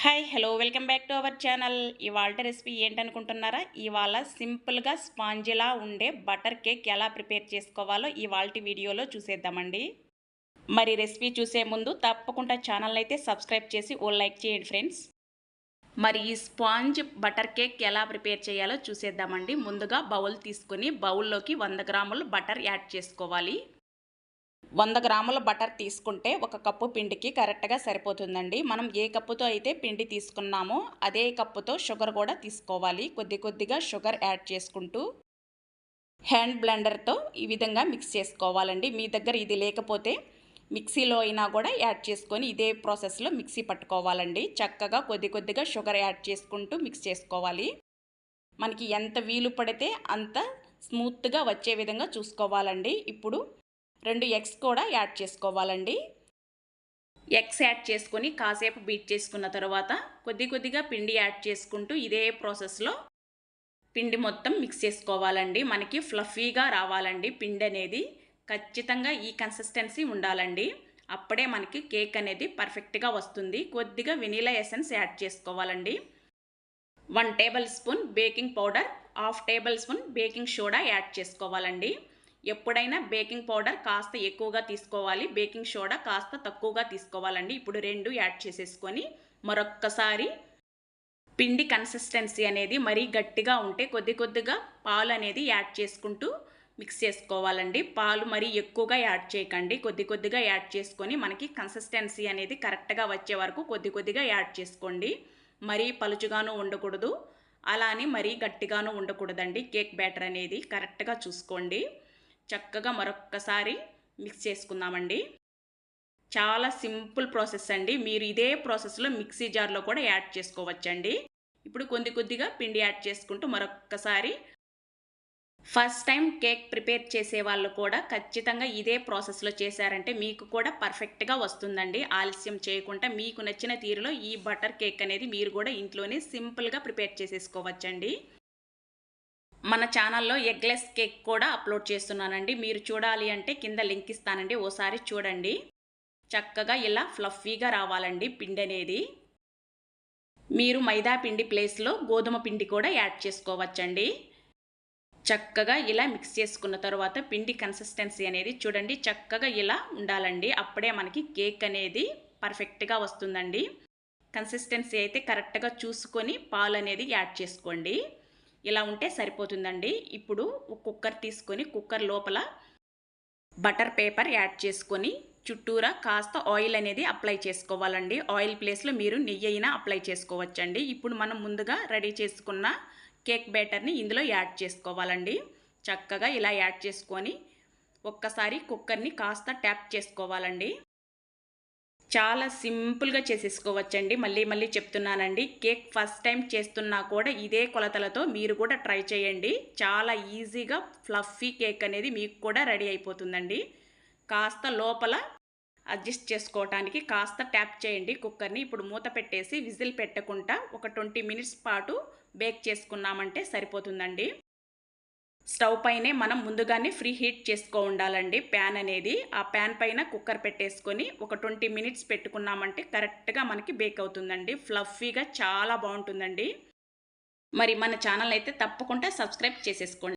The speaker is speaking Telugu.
Hi hello welcome back to our channel. ఇవాళ రెసిపీ ఏంటనుకుంటున్నారా? ఇవాళ సింపుల్గా స్పాంజిలా ఉండే బటర్ కేక్ ఎలా ప్రిపేర్ చేసుకోవాలో ఇవాళ వీడియోలో చూసేద్దామండి. మరి రెసిపీ చూసే ముందు తప్పకుండా ఛానల్ అయితే సబ్స్క్రైబ్ చేసి ఓ లైక్ చేయండి ఫ్రెండ్స్. మరి ఈ స్పాంజ్ బటర్ కేక్ ఎలా ప్రిపేర్ చేయాలో చూసేద్దామండి. ముందుగా బౌల్ తీసుకుని బౌల్లోకి వంద గ్రాములు బటర్ యాడ్ చేసుకోవాలి. వంద గ్రాముల బటర్ తీసుకుంటే ఒక కప్పు పిండికి కరెక్ట్గా సరిపోతుందండి. మనం ఏ కప్పుతో అయితే పిండి తీసుకున్నామో అదే కప్పుతో షుగర్ కూడా తీసుకోవాలి. కొద్ది కొద్దిగా షుగర్ యాడ్ చేసుకుంటూ హ్యాండ్ బ్లెండర్తో ఈ విధంగా మిక్స్ చేసుకోవాలండి. మీ దగ్గర ఇది లేకపోతే మిక్సీలో అయినా కూడా యాడ్ చేసుకొని ఇదే ప్రాసెస్లో మిక్సీ పట్టుకోవాలండి. చక్కగా కొద్ది కొద్దిగా షుగర్ యాడ్ చేసుకుంటూ మిక్స్ చేసుకోవాలి. మనకి ఎంత వీలు పడితే అంత స్మూత్గా వచ్చే విధంగా చూసుకోవాలండి. ఇప్పుడు రెండు ఎగ్స్ కూడా యాడ్ చేసుకోవాలండి. ఎగ్స్ యాడ్ చేసుకొని కాసేపు బీట్ చేసుకున్న తర్వాత కొద్ది కొద్దిగా పిండి యాడ్ చేసుకుంటూ ఇదే ప్రాసెస్లో పిండి మొత్తం మిక్స్ చేసుకోవాలండి. మనకి ఫ్లఫీగా రావాలండి పిండి అనేది. ఖచ్చితంగా ఈ కన్సిస్టెన్సీ ఉండాలండి. అప్పుడే మనకి కేక్ అనేది పర్ఫెక్ట్గా వస్తుంది. కొద్దిగా వెనీలా ఎసెన్స్ యాడ్ చేసుకోవాలండి. One tablespoon baking powder half tablespoon baking soda add చేసుకోవాలండి. ఎప్పుడైనా బేకింగ్ పౌడర్ కాస్త ఎక్కువగా తీసుకోవాలి. బేకింగ్ సోడా కాస్త తక్కువగా తీసుకోవాలండి. ఇప్పుడు రెండు యాడ్ చేసేసుకొని మరొక్కసారి పిండి కన్సిస్టెన్సీ అనేది మరీ గట్టిగా ఉంటే కొద్ది కొద్దిగా పాలు అనేది యాడ్ చేసుకుంటూ మిక్స్ చేసుకోవాలండి. పాలు మరీ ఎక్కువగా యాడ్ చేయకండి. కొద్ది కొద్దిగా యాడ్ చేసుకొని మనకి కన్సిస్టెన్సీ అనేది కరెక్ట్గా వచ్చే వరకు కొద్ది కొద్దిగా యాడ్ చేసుకోండి. మరీ పలుచుగాను ఉండకూడదు. అలా అని మరీ గట్టిగాను ఉండకూడదండి. కేక్ బ్యాటర్ అనేది కరెక్ట్గా చూసుకోండి. చక్కగా మరొక్కసారి మిక్స్ చేసుకుందామండి. చాలా సింపుల్ ప్రాసెస్ అండి. మీరు ఇదే ప్రాసెస్లో మిక్సీ జార్లో కూడా యాడ్ చేసుకోవచ్చండి. ఇప్పుడు కొద్ది కొద్దిగా పిండి యాడ్ చేసుకుంటూ మరొక్కసారి ఫస్ట్ టైం కేక్ ప్రిపేర్ చేసే వాళ్ళు కూడా ఖచ్చితంగా ఇదే ప్రాసెస్లో చేశారంటే మీకు కూడా పర్ఫెక్ట్గా వస్తుందండి. ఆలస్యం చేయకుండా మీకు నచ్చిన తీరులో ఈ బటర్ కేక్ అనేది మీరు కూడా ఇంట్లోనే సింపుల్గా ప్రిపేర్ చేసేసుకోవచ్చండి. మన ఛానల్లో ఎగ్లెస్ కేక్ కూడా అప్లోడ్ చేస్తున్నానండి. మీరు చూడాలి అంటే కింద లింక్ ఇస్తానండి. ఓసారి చూడండి. చక్కగా ఇలా ఫ్లఫీగా రావాలండి పిండి అనేది. మీరు మైదా పిండి ప్లేస్లో గోధుమ పిండి కూడా యాడ్ చేసుకోవచ్చండి. చక్కగా ఇలా మిక్స్ చేసుకున్న తర్వాత పిండి కన్సిస్టెన్సీ అనేది చూడండి. చక్కగా ఇలా ఉండాలండి. అప్పుడే మనకి కేక్ అనేది పర్ఫెక్ట్గా వస్తుందండి. కన్సిస్టెన్సీ అయితే కరెక్ట్గా చూసుకొని పాలు అనేది యాడ్ చేసుకోండి. ఇలా ఉంటే సరిపోతుందండి. ఇప్పుడు కుక్కర్ తీసుకొని కుక్కర్ లోపల బటర్ పేపర్ యాడ్ చేసుకొని చుట్టూరా కాస్త ఆయిల్ అనేది అప్లై చేసుకోవాలండి. ఆయిల్ ప్లేస్లో మీరు నెయ్యి అయినా అప్లై చేసుకోవచ్చండి. ఇప్పుడు మనం ముందుగా రెడీ చేసుకున్న కేక్ బ్యాటర్ని ఇందులో యాడ్ చేసుకోవాలండి. చక్కగా ఇలా యాడ్ చేసుకొని ఒక్కసారి కుక్కర్ని కాస్త ట్యాప్ చేసుకోవాలండి. చాలా సింపుల్గా చేసేసుకోవచ్చండి. మళ్ళీ మళ్ళీ చెప్తున్నానండి. కేక్ ఫస్ట్ టైం చేస్తున్నా కూడా ఇదే కొలతలతో మీరు కూడా ట్రై చేయండి. చాలా ఈజీగా ఫ్లఫీ కేక్ అనేది మీకు కూడా రెడీ అయిపోతుందండి. కాస్త లోపల అడ్జస్ట్ చేసుకోవటానికి కాస్త ట్యాప్ చేయండి కుక్కర్ని. ఇప్పుడు మూత పెట్టేసి విజిల్ పెట్టకుండా ఒక ట్వంటీ మినిట్స్ పాటు బేక్ చేసుకున్నామంటే సరిపోతుందండి. స్టవ్ పైనే మనం ముందుగానే ఫ్రీ హీట్ చేసుకో ఉండాలండి. ప్యాన్ అనేది ఆ ప్యాన్ పైన కుక్కర్ పెట్టేసుకొని ఒక ట్వంటీ మినిట్స్ పెట్టుకున్నామంటే కరెక్ట్గా మనకి బేక్ అవుతుందండి. ఫ్లఫీగా చాలా బాగుంటుందండి. మరి మన ఛానల్ అయితే తప్పకుండా సబ్స్క్రైబ్ చేసేసుకోండి.